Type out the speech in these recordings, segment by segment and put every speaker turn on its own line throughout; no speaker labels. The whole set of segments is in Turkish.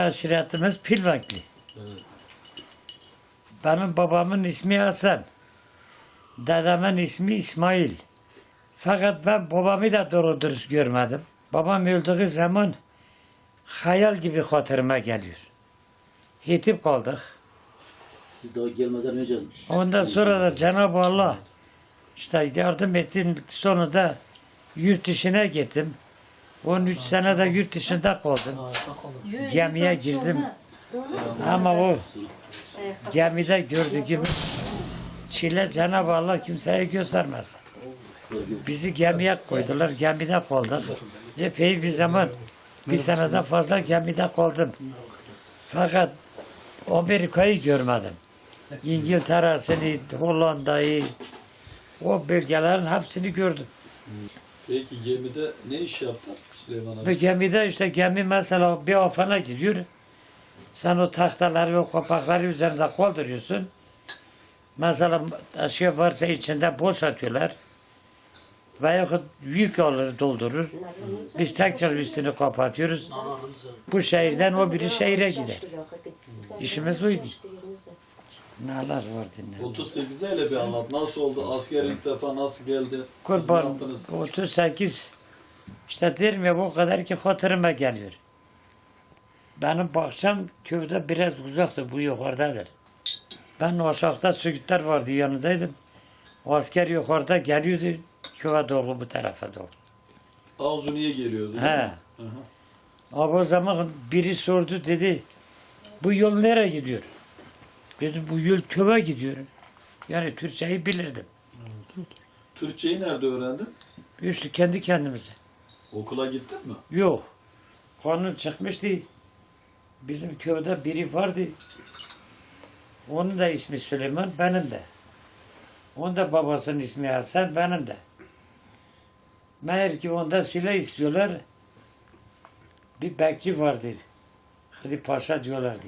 Aşiretimiz Pilvakli. Benim babamın ismi Hasan. Dedemin ismi İsmail. Fakat ben babamı da doğru dürüst görmedim. Babam öldüğü zaman hayal gibi hatırıma geliyor. Yetip kaldık.
Siz daha gelmeden önce
Ondan sonra da Cenab-ı Allah işte yardım etti. Sonunda yurt dışına gittim. 13 sene de yurt dışında kaldım. Gemiye girdim. Ama o gemide gördüğüm çile Cenab-ı Allah kimseye göstermez. Bizi gemiye koydular, gemide kaldık. Epey bir zaman, bir seneden fazla gemide kaldım. Fakat Amerika'yı görmedim. İngiltere'sini, Hollanda'yı, o bölgelerin hepsini gördüm.
Peki gemide ne iş yaptın Süleyman
Ve
abi?
gemide işte gemi mesela bir afana gidiyor. Sen o tahtaları ve kapakları üzerinde kaldırıyorsun. Mesela şey varsa içinde boşaltıyorlar. Veya yük alır doldurur. Biz tekrar üstünü kapatıyoruz. Bu şehirden o biri şehire gider. İşimiz buydu. Neler var dinle.
38 hele bir anlat. Nasıl oldu? Asker ilk defa nasıl geldi? Siz ne
Kurban
yaptınız?
38 işte derim ya bu kadar ki hatırıma geliyor. Benim bahçem köyde biraz uzaktı bu yukarıdadır. Ben aşağıda söğütler vardı yanındaydım. O asker yukarıda geliyordu köye doğru bu tarafa doğru.
Avzuni'ye geliyordu. değil
He.
mi?
Abi o zaman biri sordu dedi bu yol nereye gidiyor? Dedim bu yol köye gidiyor. Yani Türkçeyi bilirdim.
Türkçeyi nerede öğrendin?
İşte kendi kendimize.
Okula gittin mi?
Yok. Kanun çıkmıştı. Bizim köyde biri vardı. Onun da ismi Süleyman, benim de. Onun da babasının ismi Hasan, benim de. Meğer ki onda silah istiyorlar. Bir bekçi vardı. Hadi Paşa diyorlardı.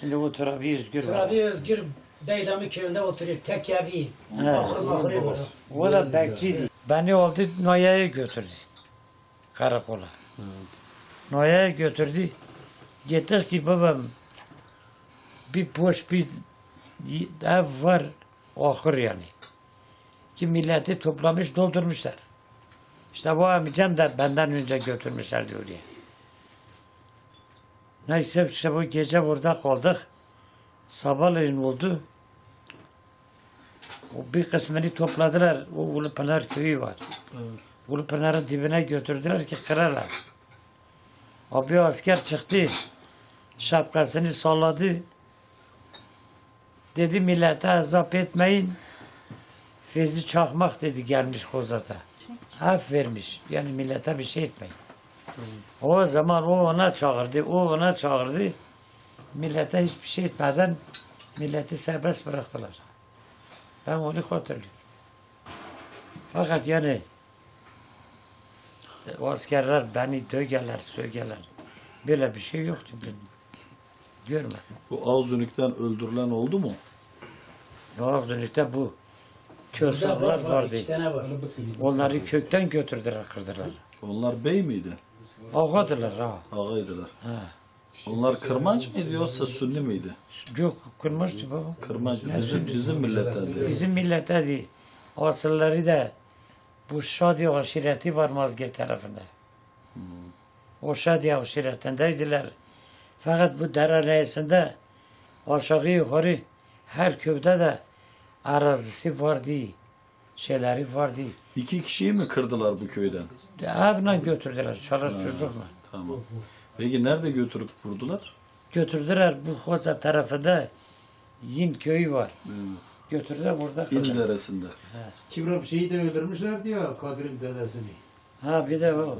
Şimdi o Turabi Özgür var.
Turabi Özgür Beydami köyünde oturuyor. Tek evi.
He.
Ahır mahırı var.
O da bekçiydi. Beni aldı Noya'ya götürdü. Karakola. Noya'ya götürdü. Gittik ki babam bir boş bir ev var ahır yani. Ki milleti toplamış doldurmuşlar. İşte bu amcam da benden önce götürmüşlerdi oraya. Neyse işte bu gece burada kaldık. Sabahleyin oldu. O bir kısmını topladılar. O Ulupınar köyü var. Ulupınar'ın dibine götürdüler ki kırarlar. O bir asker çıktı. Şapkasını salladı. Dedi millete azap etmeyin. Fezi çakmak dedi gelmiş Kozat'a. Af vermiş. Yani millete bir şey etmeyin. O zaman o ona çağırdı. O ona çağırdı. Millete hiçbir şey etmeden milleti serbest bıraktılar. Ben onu hatırlıyorum. Fakat yani o askerler beni dögerler, sögerler. Böyle bir şey yoktu. Ben görmedim.
Bu Avzunik'ten öldürülen oldu mu?
Yolculukta bu kösarlar
var,
vardı.
var.
Onları kökten götürdüler, kırdılar.
Onlar bey miydi?
Ağadılar ha.
Ağaydılar.
ha.
Onlar kırmanç mıydı yoksa sünni miydi?
Yok kırmıştı baba.
Kırmanç bizim, bizim milletten diyor.
Bizim millete de asılları da bu Şadi aşireti var Mazgirt tarafında. O Şadi aşiretindeydiler. Fakat bu dere lehesinde aşağı yukarı her köyde de arazisi vardı. Şeyleri vardı.
İki kişiyi mi kırdılar bu köyden?
Evle götürdüler çalış çocukla.
Tamam. Peki nerede götürüp vurdular?
Götürdüler bu Hoca tarafında Yin köyü var. Götürdüler burada
İl deresinde.
Kivrap şeyi de öldürmüşlerdi ya Kadir'in dedesini.
Ha bir de o.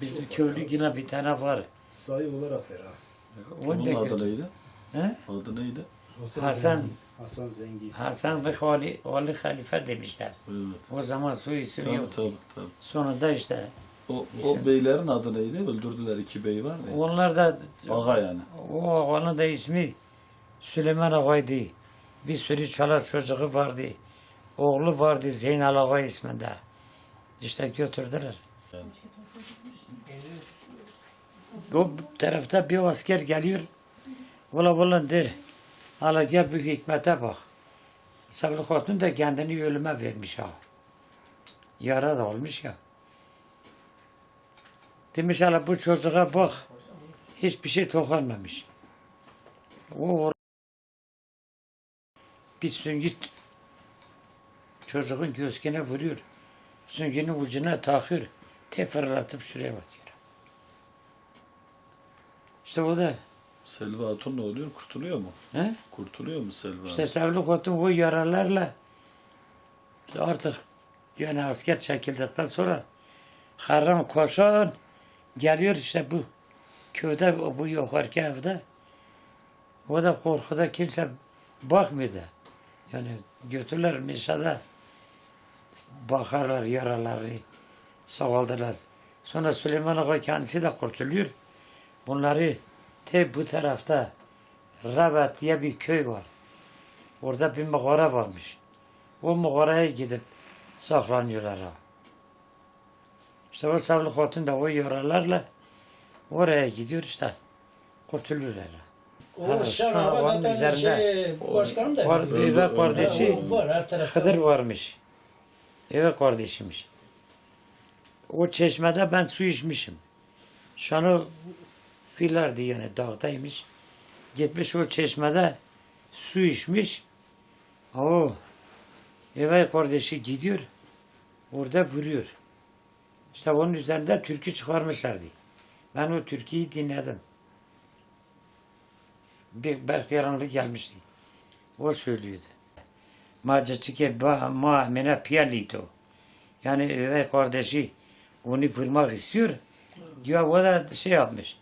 Bizim köylü yine bir tane var.
Sayı olarak Ferah.
Onun adı neydi?
He?
Adı neydi?
Hasan.
Hasan Zengi.
Hasan ve Ali, Ali Halife demişler.
Evet.
O zaman soy isim
Tabii
yok.
tabii. tabii.
Sonunda işte
O, o beylerin adı neydi? Öldürdüler iki bey var ya.
onlar da
Ağa yani.
o ağanın da ismi Süleyman Ağa'ydı. Bir sürü çalar çocuğu vardı. Oğlu vardı Zeynal Ağa isminde. İşte götürdüler. O tarafta bir asker geliyor. Valla valla der. Hala gel bu hikmete bak. Sabri Hatun da kendini ölüme vermiş ha. Yara da olmuş ya. Demiş hala bu çocuğa bak. Hiçbir şey dokunmamış. O bir süngü çocuğun göğsüne vuruyor. Süngünün ucuna takıyor. Te fırlatıp şuraya batıyor. İşte o da
Selvi Hatun ne oluyor? Kurtuluyor mu?
he?
Kurtuluyor mu Selvi
İşte
Hatun?
Sevli Hatun o yaralarla artık yani asker çekildikten sonra Harram koşan geliyor işte bu köyde bu yukarıki evde o da korkuda kimse bakmıyor da. Yani götürürler Mişa'da bakarlar yaraları sağaldılar. Sonra Süleyman Ağa kendisi de kurtuluyor. Bunları te bu tarafta Rabat diye bir köy var. Orada bir mağara varmış. O mağaraya gidip saklanıyorlar ha. İşte o Savlı Hatun da o yaralarla oraya gidiyor işte. Kurtuluyorlar.
O
Ha,
Şan
sonra
Ağa
onun
zaten
üzerinde
şey, başkanım da
Var,
biliyor.
ve kardeşi
var her tarafta.
Varmış. Evet kardeşimmiş. O çeşmede ben su içmişim. Şanı filardı yani dağdaymış. Gitmiş o çeşmede su içmiş. O evet kardeşi gidiyor. Orada vuruyor. İşte onun üzerinde türkü çıkarmışlardı. Ben o türküyü dinledim. Bir Berkyaranlı gelmişti. O söylüyordu. Ba ma mene piyalito. Yani üvey kardeşi onu vurmak istiyor. Diyor o da şey yapmış.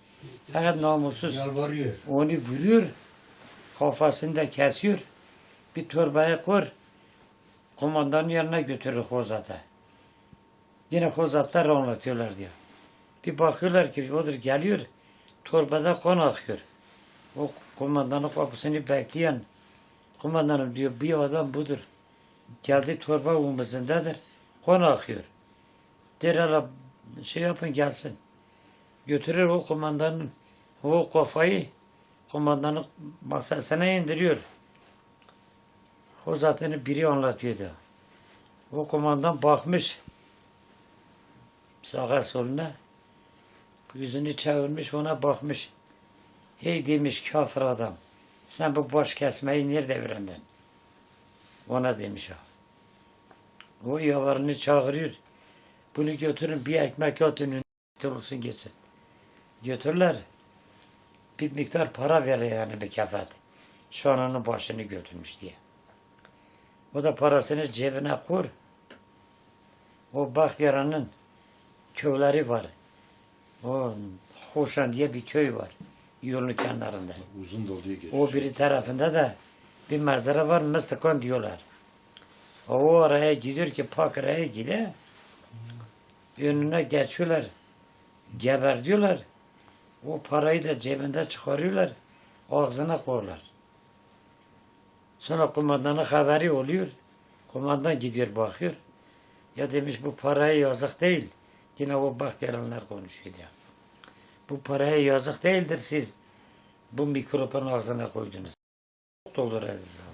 Fakat namussuz
Yalvarıyor.
onu vuruyor. Kafasını da kesiyor. Bir torbaya koy. Komandanın yanına götürür Hozat'a. Yine Hozatlar anlatıyorlar diyor. Bir bakıyorlar ki odur geliyor. Torbada kan akıyor. O komandanın kapısını bekleyen Kumandanım diyor bir adam budur. Geldi torba omuzundadır. Kan akıyor. Der şey yapın gelsin. Götürür o kumandanın o kafayı kumandanın masasına indiriyor. O zaten biri anlatıyordu. O kumandan bakmış sağa soluna yüzünü çevirmiş ona bakmış. Hey demiş kafir adam. Sen bu baş kesmeyi nerede öğrendin? Ona demiş o. O yavarını çağırıyor. Bunu götürün bir ekmek atın tutulsun gitsin. Götürürler. Bir miktar para veriyor yani mükafat. Şanının başını götürmüş diye. O da parasını cebine kur. O Bahtiyara'nın köyleri var. O Hoşan diye bir köy var. Yolun kenarında.
Uzun dal diye geçiyor.
O biri tarafında da bir manzara var Mıstıkon diyorlar. O oraya gidiyor ki Pakıra'ya gidiyor. Önüne geçiyorlar. Geber diyorlar. O parayı da cebinde çıkarıyorlar. Ağzına koyarlar. Sonra kumandanın haberi oluyor. Kumandan gidiyor bakıyor. Ya demiş bu paraya yazık değil. Yine o bak gelenler konuşuyor ya. Bu paraya yazık değildir siz bu mikropun ağzına koydunuz. Doldur ağzına.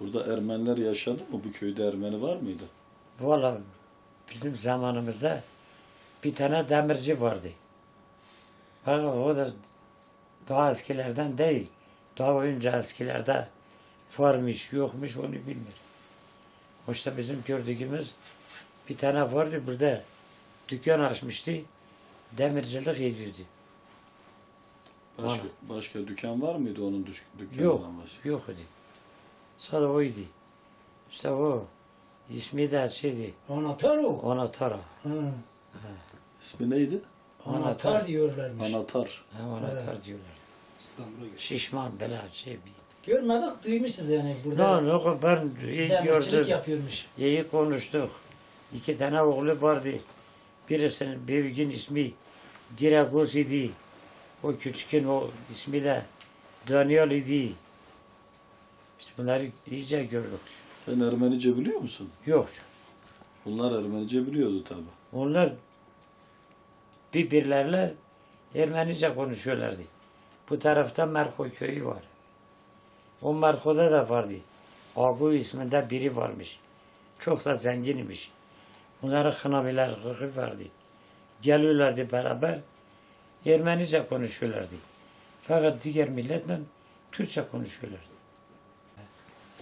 Burada Ermeniler yaşadı mı? Bu köyde Ermeni var mıydı?
Valla bizim zamanımızda bir tane demirci vardı. Fakat o da daha eskilerden değil. Daha önce eskilerde varmış yokmuş onu bilmiyorum. O işte bizim gördüğümüz bir tane vardı burada dükkan açmıştı. Demircilik ediyordu.
Başka, başka dükkan var mıydı onun düş- dükkanından
Yok,
başka?
yok idi. Sadece oydu. İşte o ismi de şeydi.
Anahtar o.
Anatara.
Ha.
İsmi neydi?
Anahtar diyorlarmış.
Anatar.
Ha, anahtar diyorlar.
İstanbul'a.
Şişman bela şey bir.
Görmedik duymuşuz yani burada.
Ne yok ben iyi gördüm.
yapıyormuş.
İyi konuştuk. İki tane oğlu vardı. Birisinin büyüğün ismi Diragos idi. O küçükün o ismi de Daniel idi. Biz bunları iyice gördük.
Sen Ermenice biliyor musun?
Yok.
Bunlar Ermenice biliyordu tabi.
Onlar birbirlerine Ermenice konuşuyorlardı. Bu tarafta Merko köyü var. O Merko'da da vardı. Agu isminde biri varmış. Çok da zenginmiş. Bunlara hınabiler hırkı vardı. Geliyorlardı beraber. Ermenice konuşuyorlardı. Fakat diğer milletle Türkçe konuşuyorlardı.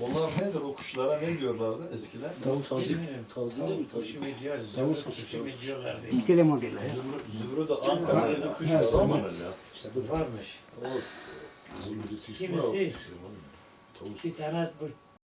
Onlar nedir o kuşlara ne diyorlardı eskiler?
Tavuk tazik. Tazik değil mi? Tazik.
Zavuz kuşu mu diyorlardı.
Züvrü, züvrü de Ankara'da kuş var ama
İşte bu
Varmış. Kimisi bir tane bu